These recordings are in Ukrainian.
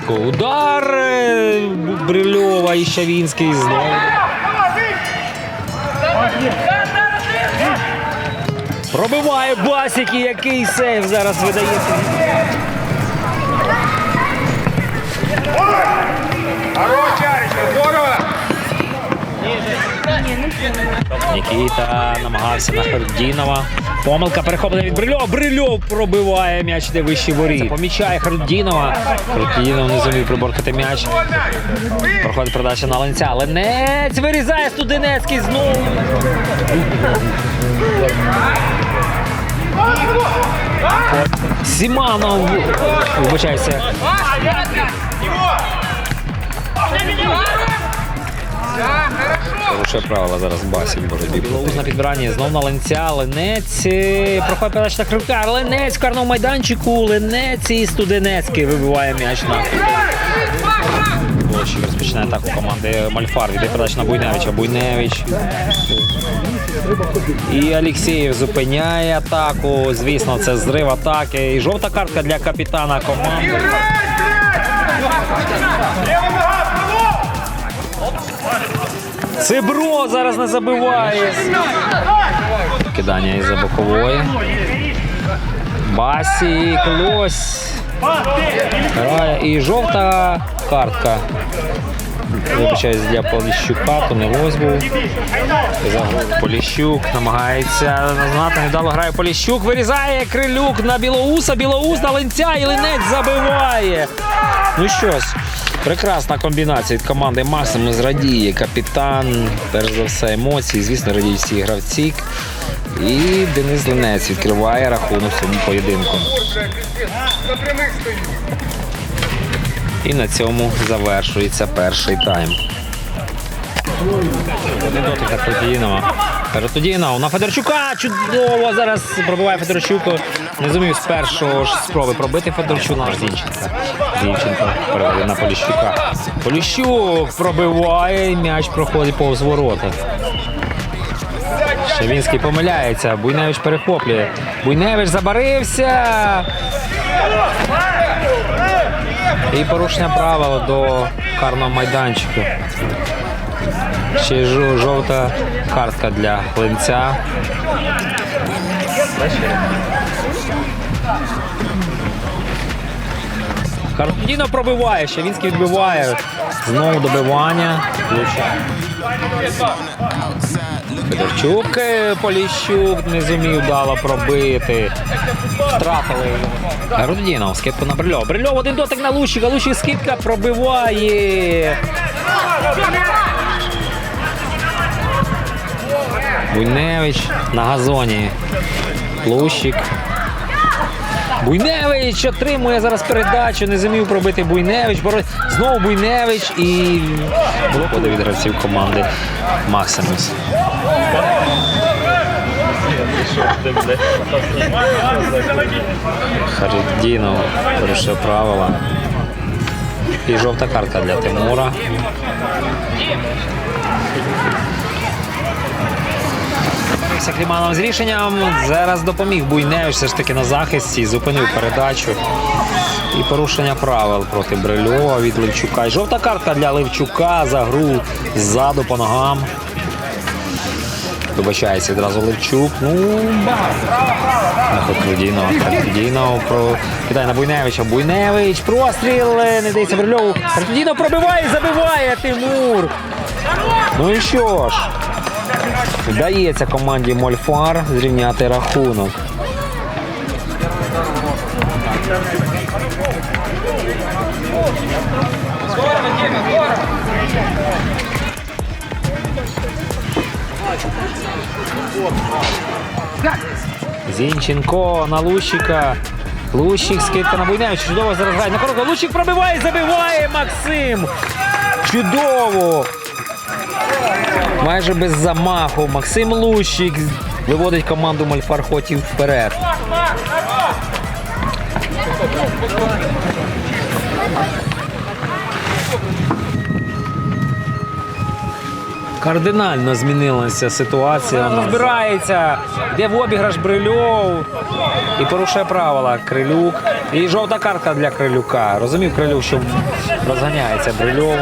швидко. Удар е, Брильова і Щавінський знову. Пробиває Басік, який сейв зараз видається. Нікіта намагався на Хардінова. Помилка перехоплена від Брильова. Брильов пробиває м'яч, де вищі воріт. Помічає Хардінова. Хардінов не зумів приборкати м'яч. Проходить передача на Ленця. Ленець вирізає Студенецький знову. Сіманов. Вибачайся. Порушує правила зараз Басік боротьбі. Білоус на підбиранні знов на Ленця. Ленець е, проходить передача на Кривка. Ленець в карному майданчику. Ленець і Студенецький вибиває м'яч на площі. Розпочинає атаку команди Мальфар. Віде передача на Буйневича. Буйневич. І Алексєєв зупиняє атаку. Звісно, це зрив атаки. І жовта картка для капітана команди. Цибро зараз не забиває. Кидання із-за бокової. Басік, лось. Грає. І жовта картка. Вибачаюсь для Поліщука, то не був. Поліщук намагається знати, невдало грає Поліщук, вирізає Крилюк на Білоуса, Білоус на Ленця і Ленець забиває. Ну що ж, прекрасна комбінація від команди Максимус радіє. Капітан, перш за все, емоції. Звісно, радіють всі гравці. І Денис Ленець відкриває рахунок цьому поєдинку. І на цьому завершується перший тайм. Один дотик Фердінов на Федорчука. Чудово зараз пробиває Федорчук. Не зумів з першого ж спроби пробити Федорчука. Зінченка. Зінченко переводить на Поліщука. Поліщук пробиває м'яч проходить повз ворота. Шевінський помиляється. Буйневич перехоплює. Буйневич забарився. І порушення правил до карного майданчику. Ще жовта картка для Клинця. Картдіно пробиває, ще Щавінський відбиває. Знову добивання. Федорчук, е, Поліщук не зумів дало пробити. Втратили. Рудінов, скидку на Брильов. Брильов один дотик на Лущика. Лущик скидка пробиває. Буйневич на газоні. Лущик. Буйневич отримує зараз передачу. Не зумів пробити Буйневич. Знову Буйневич і блокує від гравців команди Максимус. Хардінов порушив правила. І жовта картка для Тимура. Боровся Кліманов з рішенням. Зараз допоміг Буйневич все ж таки на захисті, зупинив передачу. І порушення правил проти Брильова від Левчука. І жовта картка для Левчука за гру ззаду по ногам. Вибачається відразу Левчук. Ну. Хатвудінов про кидає на Буйневича. Буйневич. Простріл. Не дається Брильову. Хатвудінов пробиває, забиває Тимур. Ну і що ж? Вдається команді Мольфар зрівняти рахунок. Зінченко на Лущика. Лущик, скидка на Буйневича. Чудово зараз грає. На короткого. Лущик пробиває, забиває Максим. Чудово! Майже без замаху. Максим Лущик виводить команду Мальфархотів вперед. Кардинально змінилася ситуація. Розбирається, йде в обіграш Брильов і порушує правила Крилюк. І жовта картка для Крилюка. Розумів Крилюк, що розганяється Брильов.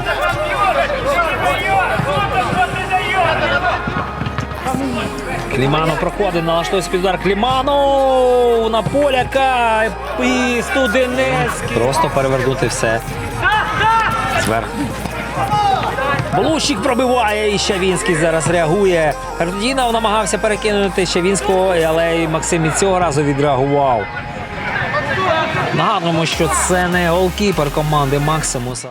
Кліманов проходить, налаштується під удар. Кліманов на поляка і Студенецький. Просто перевернути все. Зверху. Блущик пробиває і Щавінський зараз реагує. Кардінов намагався перекинути Щавінського, але і Максим і цього разу відреагував. Нагадуємо, що це не голкіпер команди Максимуса.